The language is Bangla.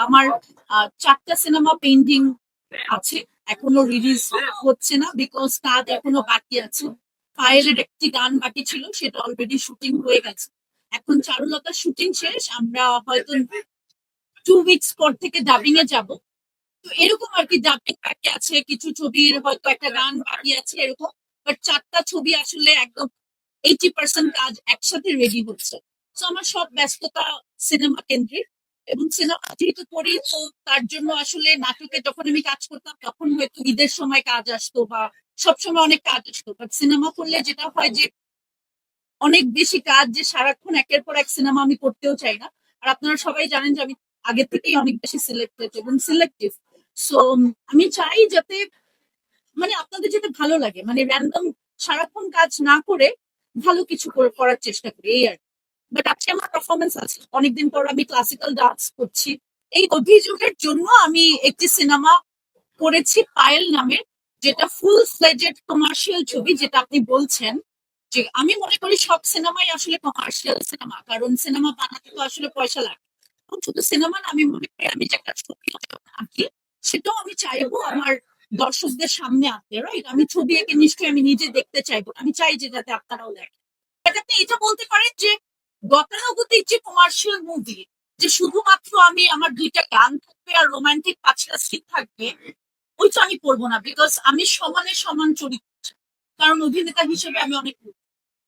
আমার চারটা সিনেমা পেন্ডিং আছে, এখনও রিলিজ হচ্ছে না বিকজ কাজ এখনও বাকি আছে। ফায়ারের একটি গান বাকি ছিল, সেটা অলরেডি শুটিং হয়ে গেছে। এখন চারুলতা শুটিং শেষ, আমরা হয়তো টু উইকস পর থেকে ডাবিং এ যাব। তো এরকম আর কি ডাবিং বাকি আছে, কিছু ছবির হয়তো একটা গান বাকি আছে এরকম বাট চারটা ছবি আসলে একদম এইটি পার্সেন্ট কাজ একসাথে রেডি হচ্ছে। তো আমার সব ব্যস্ততা সিনেমা কেন্দ্রিক। এবং সিনেমা যেহেতু করি তো তার জন্য আসলে নাটকে যখন আমি কাজ করতাম, তখন হয়তো ঈদের সময় কাজ আসতো বা সবসময় অনেক কাজ আসতো। বাট সিনেমা করলে যেটা হয় যে, অনেক বেশি কাজ যে সারাক্ষণ একের পর এক সিনেমা আমি করতেও চাই না। আর আপনারা সবাই জানেন যে আমি আগে থেকেই অনেক বেশি সিলেক্টেড এবং সিলেক্টিভ সো আমি চাই যাতে মানে আপনাদের যেতে ভালো লাগে মানে র্যান্ডম সারাক্ষণ কাজ না করে ভালো কিছু করার চেষ্টা করি, এই আর বাট আজকে আমার পারফরমেন্স আছে। অনেকদিন পর আমি ক্লাসিক্যাল ডান্স করছি। এই অভিযোগের জন্য আমি একটি সিনেমা করেছি পায়েল নামে, যেটা ফুল ফ্লেজেড কমার্শিয়াল ছবি, যেটা আপনি বলছেন যে আমি মনে করি সব সিনেমাই আসলে কমার্শিয়াল সিনেমা কারণ সিনেমা বানাতে তো আসলে পয়সা লাগে। শুধু সিনেমা না, আমি মনে করি আমি যে একটা ছবি আঁকি, সেটাও আমি চাইব আমার দর্শকদের সামনে আনতে রাইট আমি ছবি এঁকে নিশ্চয়ই আমি নিজে দেখতে চাইব। আমি চাই যে যাতে আপনারাও দেখেন। আপনি এটা বলতে পারেন যে গতানুগতিক যে কমার্শিয়াল মুভি যে শুধুমাত্র আমি আমার দুইটা গান থাকবে আর রোমান্টিক পাঁচটা সিন থাকবে, ওইটা আমি পড়ব না বিকজ আমি সমানে সমান চরিত্র। কারণ অভিনেতা হিসেবে আমি অনেক